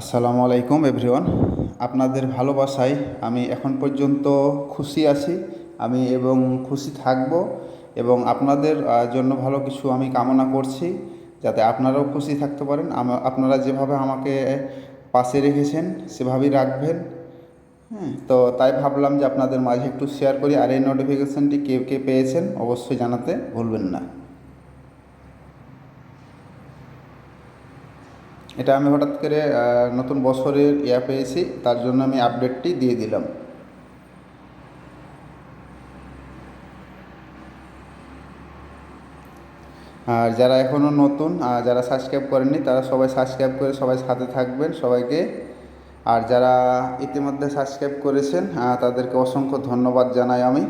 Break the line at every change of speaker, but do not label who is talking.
আসসালামু আলাইকুম এভরিওয়ান। আপনাদের ভালোবাসায় আমি এখন পর্যন্ত খুশি আছি। আমি এবং খুশি থাকব এবং আপনাদের জন্য ভালো কিছু আমি কামনা করছি যাতে আপনারাও খুশি থাকতে পারেন। আপনারা যেভাবে আমাকে পাশে রেখেছেন, সেভাবেই রাখবেন। হ্যাঁ তো তাই ভাবলাম যে আপনাদের মাঝে একটু শেয়ার করি। আর এই নোটিফিকেশানটি কে কে পেয়েছেন, অবশ্যই জানাতে ভুলবেন না। এটা আমি হঠাৎ করে নতুন বছরের ইয়া পেয়েছি, তার জন্য আমি আপডেটটি দিয়ে দিলাম। আর যারা এখনও নতুন যারা সাবস্ক্রাইব করেননি, তারা সবাই সাবস্ক্রাইব করে সবাই সাথে থাকবেন সবাইকে। আর যারা ইতিমধ্যে সাবস্ক্রাইব করেছেন তাদেরকে অসংখ্য ধন্যবাদ জানাই আমি।